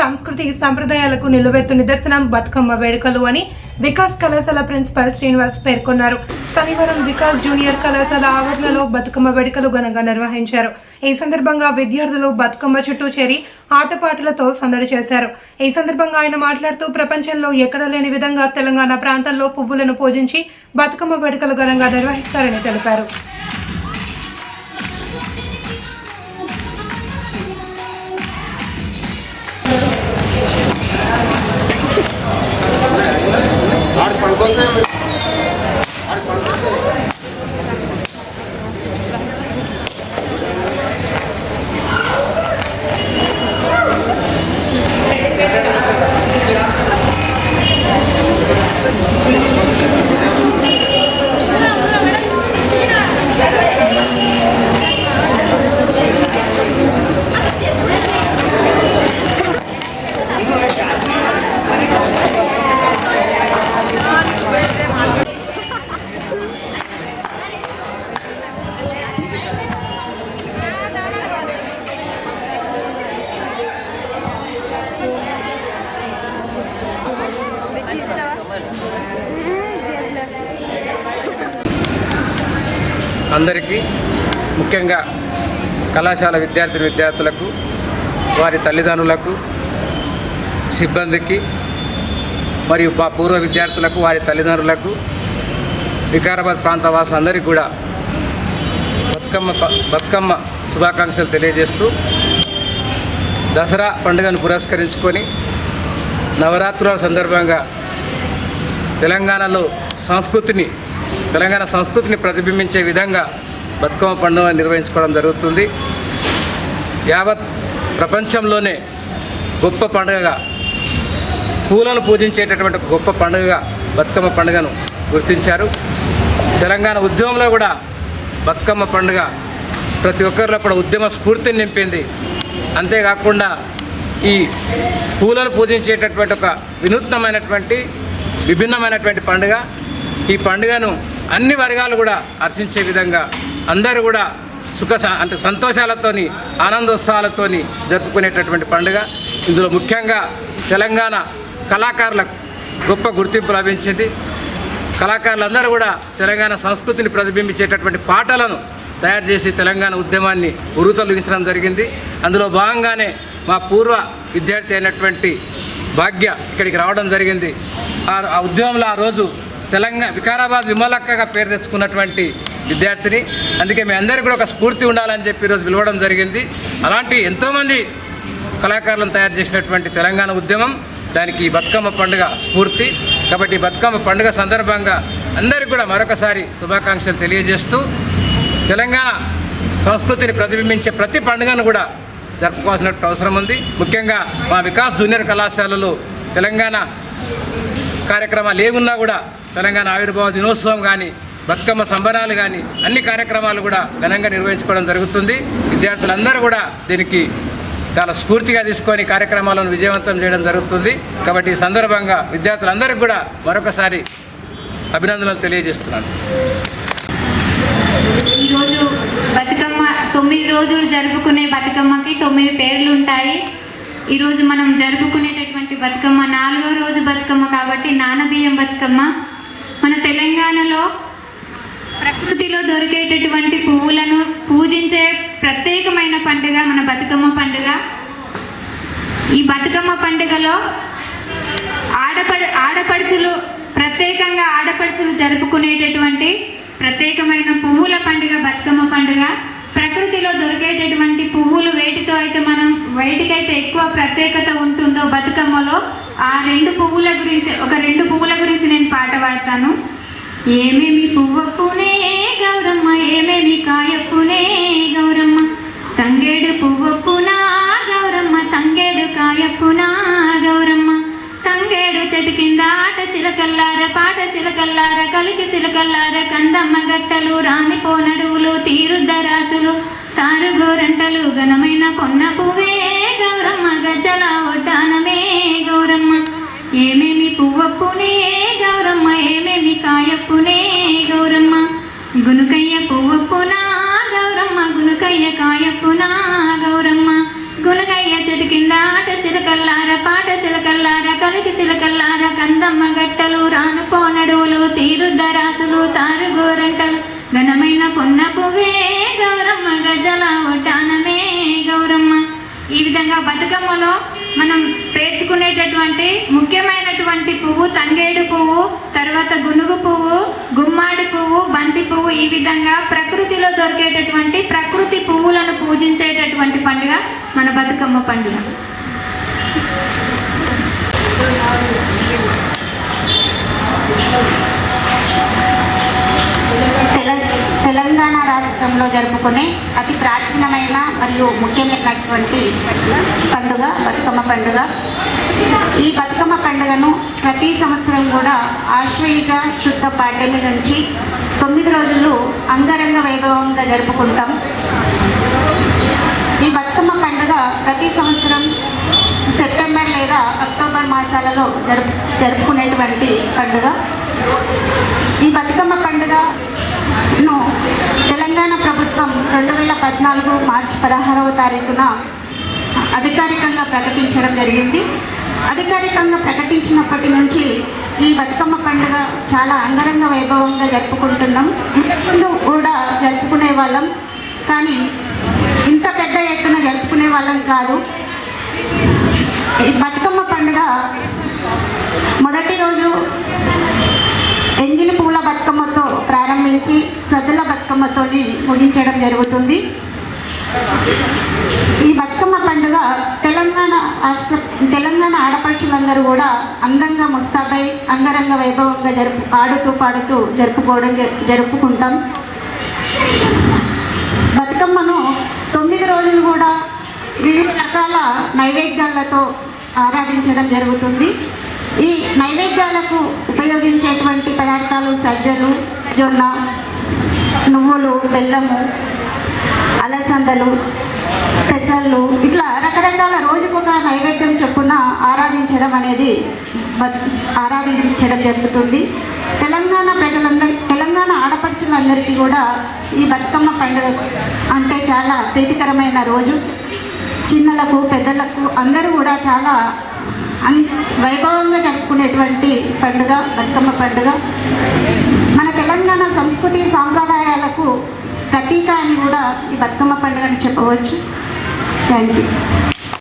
సంస్కృతి సంప్రదాయాలకు నిలువెత్తు నిదర్శనం బతుకమ్మ వేడుకలు అని వికాస్ కళాశాల ప్రిన్సిపల్ శ్రీనివాస్ పేర్కొన్నారు. శనివారం వికాస్ జూనియర్ కళాశాల ఆవరణలో బతుకమ్మ వేడుకలు ఘనంగా నిర్వహించారు. ఈ సందర్భంగా విద్యార్థులు బతుకమ్మ చుట్టూ చేరి ఆటపాటలతో సందడి చేశారు. ఈ సందర్భంగా ఆయన మాట్లాడుతూ ప్రపంచంలో ఎక్కడ లేని విధంగా తెలంగాణ ప్రాంతంలో పువ్వులను పూజించి బతుకమ్మ వేడుకలు ఘనంగా నిర్వహిస్తారని తెలిపారు. అందరికీ ముఖ్యంగా కళాశాల విద్యార్థి విద్యార్థులకు వారి తల్లిదండ్రులకు సిబ్బందికి మరియు మా పూర్వ విద్యార్థులకు వారి తల్లిదండ్రులకు వికారాబాద్ ప్రాంత వాసులందరికీ కూడా బతుకమ్మ బతుకమ్మ శుభాకాంక్షలు తెలియజేస్తూ దసరా పండుగను పురస్కరించుకొని నవరాత్రుల సందర్భంగా తెలంగాణలో సంస్కృతిని తెలంగాణ సంస్కృతిని ప్రతిబింబించే విధంగా బతుకమ్మ పండుగ నిర్వహించుకోవడం జరుగుతుంది. యావత్ ప్రపంచంలోనే గొప్ప పండుగగా పూలను పూజించేటటువంటి గొప్ప పండుగగా బతుకమ్మ పండుగను గుర్తించారు. తెలంగాణ ఉద్యమంలో కూడా బతుకమ్మ పండుగ ప్రతి ఒక్కరిలో కూడా ఉద్యమ స్ఫూర్తిని నింపింది. అంతేకాకుండా ఈ పూలను పూజించేటటువంటి ఒక వినూత్నమైనటువంటి విభిన్నమైనటువంటి పండుగ. ఈ పండుగను అన్ని వర్గాలు కూడా హర్షించే విధంగా అందరూ కూడా సుఖ స- అంటే సంతోషాలతోని ఆనందోత్సవాలతోని జరుపుకునేటటువంటి పండుగ. ఇందులో ముఖ్యంగా తెలంగాణ కళాకారులకు గొప్ప గుర్తింపు లభించింది. కళాకారులందరూ కూడా తెలంగాణ సంస్కృతిని ప్రతిబింబించేటటువంటి పాటలను తయారు చేసి తెలంగాణ ఉద్యమాన్ని ఉరుతొలగించడం జరిగింది. అందులో భాగంగానే మా పూర్వ విద్యార్థి అయినటువంటి భాగ్య ఇక్కడికి రావడం జరిగింది. ఆ ఉద్యమంలో ఆ రోజు తెలంగాణ వికారాబాద్ విమలక్కగా పేరు తెచ్చుకున్నటువంటి విద్యార్థిని. అందుకే మీ అందరికీ కూడా ఒక స్ఫూర్తి ఉండాలని చెప్పి ఈరోజు పిలవడం జరిగింది. అలాంటి ఎంతోమంది కళాకారులను తయారు చేసినటువంటి తెలంగాణ ఉద్యమం దానికి ఈ బతుకమ్మ పండుగ స్ఫూర్తి. కాబట్టి బతుకమ్మ పండుగ సందర్భంగా అందరికీ కూడా మరొకసారి శుభాకాంక్షలు తెలియజేస్తూ తెలంగాణ సంస్కృతిని ప్రతిబింబించే ప్రతి పండుగను కూడా జరుపుకోవాల్సిన అవసరం ఉంది. ముఖ్యంగా మా వికాస్ జూనియర్ కళాశాలలో తెలంగాణ కార్యక్రమాలు ఏమున్నా కూడా తెలంగాణ ఆవిర్భావ దినోత్సవం కానీ బతుకమ్మ సంబరాలు కానీ అన్ని కార్యక్రమాలు కూడా ఘనంగా నిర్వహించుకోవడం జరుగుతుంది. విద్యార్థులందరూ కూడా దీనికి చాలా స్ఫూర్తిగా తీసుకొని కార్యక్రమాలను విజయవంతం చేయడం జరుగుతుంది. కాబట్టి ఈ సందర్భంగా విద్యార్థులందరికీ కూడా మరొకసారి అభినందనలు తెలియజేస్తున్నాను. ఈరోజు బతుకమ్మ తొమ్మిది రోజులు జరుపుకునే బతుకమ్మకి తొమ్మిది పేర్లు ఉంటాయి ఈరోజు మనం జరుపుకునేటటువంటి బతుకమ్మ నాలుగో రోజు బతుకమ్మ కాబట్టి నానబియ్యం బతుకమ్మ. మన తెలంగాణలో ప్రకృతిలో దొరికేటటువంటి పువ్వులను పూజించే ప్రత్యేకమైన పండుగ మన బతుకమ్మ పండుగ. ఈ బతుకమ్మ పండుగలో ఆడపడు ఆడపడుచులు ప్రత్యేకంగా ఆడపడుచులు జరుపుకునేటటువంటి ప్రత్యేకమైన పువ్వుల పండుగ బతుకమ్మ పండుగ. ప్రకృతిలో దొరికేటటువంటి పువ్వులు వేటితో అయితే మనం వేటికైతే ఎక్కువ ప్రత్యేకత ఉంటుందో బతుకమ్మలో ఆ రెండు పువ్వుల గురించి ఒక రెండు పువ్వుల గురించి నేను పాట పాడతాను. ఏమేమి పువ్వప్పునే గౌరమ్మ ఏమేమి కాయప్పునే గౌరమ్మ? తంగేడు పువ్వప్పునా గౌరమ్మ తంగేడు కాయప్పునా చిలకల్లార పాట చిలకల్లార కలికి చిలకల్లార కందమ్మ గట్టలు రాని పోనడువులు తీరుద్ద రాసులు తారు గోరంటలు ఘనమైన పొన్న పువ్వే గౌరమ్మ గజ్జల ఒడ్డానమే గౌరమ్మ. ఏమేమి పువ్వప్పునే గౌరమ్మ ఏమేమి కాయప్పునే గౌరమ్మ. గునుకయ్య పువ్వప్పునా గౌరమ్మ గునుకయ్య కాయప్పునా గౌరమ్మ. గునుకయ్య చెట్టు కింద ఆట చిలకల్లార పాట చిలకల్లార కలికి చిలకల్లార కందమ్మ గట్టలు రాను పోనడువులు తీరుద్దరాసులు తారు గోరంటలు ఘనమైన పున్నపువే గౌరమ్మ గజల ఒటానమే గౌరమ్మ. ఈ విధంగా బతుకమ్మలో మనం పేర్చుకునేటటువంటి ముఖ్యమైనటువంటి పువ్వు తంగేడు పువ్వు తర్వాత గునుగు పువ్వు గుమ్మాడి పువ్వు బంతి పువ్వు ఈ విధంగా ప్రకృతిలో దొరికేటటువంటి ప్రకృతి పువ్వులను పూజించేటటువంటి పండుగ మన బతుకమ్మ పండుగ తెల- తెలంగాణ ప్రాంతంలో జరుపుకునే అతి ప్రాచీనమైన మరియు ముఖ్యమైనటువంటి పండుగ బతుకమ్మ పండుగ. ఈ బతుకమ్మ పండుగను ప్రతి సంవత్సరం కూడా ఆశ్వయుజ శుద్ధ పాడ్యమి నుంచి తొమ్మిది రోజులు అంగరంగ వైభవంగా జరుపుకుంటాం. ఈ బతుకమ్మ పండుగ ప్రతి సంవత్సరం సెప్టెంబర్ లేదా అక్టోబర్ మాసాలలో జరుపు జరుపుకునేటువంటి పండుగ. ఈ బతుకమ్మ పండుగను తెలంగాణ రెండు వేల పద్నాలుగు మార్చి పదహారవ తారీఖున అధికారికంగా ప్రకటించడం జరిగింది. అధికారికంగా ప్రకటించినప్పటి నుంచి ఈ బతుకమ్మ పండుగ చాలా అంగరంగ వైభవంగా జరుపుకుంటున్నాం. ముందు కూడా జరుపుకునే వాళ్ళం కానీ ఇంత పెద్ద ఎత్తున జరుపుకునే వాళ్ళం కాదు. ఈ బతుకమ్మ పండుగ మొదటి రోజు ఎంగిలి పూల బతుకమ్మతో ప్రారంభించి సదల బతుకమ్మతోని ముగించడం జరుగుతుంది. ఈ బతుకమ్మ పండుగ తెలంగాణ రాష్ట్ర తెలంగాణ ఆడపడుచులందరూ కూడా అందంగా ముస్తాబై అంగరంగ వైభవంగా జరుపు ఆడుతూ పాడుతూ జరుపుకోవడం జ- జరుపుకుంటాం. బతుకమ్మను తొమ్మిది రోజులు కూడా వివిధ రకాల నైవేద్యాలతో ఆరాధించడం జరుగుతుంది. ఈ నైవేద్యాలకు ఉపయోగించేటువంటి పదార్థాలు సజ్జలు జొన్న నువ్వులు బెల్లము అలసందలు పెసళ్ళు ఇట్లా రకరకాల రోజుకొక నైవేద్యం చొప్పున ఆరాధించడం అనేది బత్- ఆరాధించడం జరుగుతుంది. తెలంగాణ ప్రజలందరి తెలంగాణ ఆడపడుచులందరికీ కూడా ఈ బతుకమ్మ పండుగ అంటే చాలా ప్రీతికరమైన రోజు. చిన్నలకు పెద్దలకు అందరూ కూడా చాలా అన్- వైభవంగా జరుపుకునేటువంటి పండుగ బతుకమ్మ పండుగ. తెలంగాణ సంస్కృతి సాంప్రదాయాలకు ప్రతీక అని కూడా ఈ బతుకమ్మ పండుగని చెప్పవచ్చు. Thank you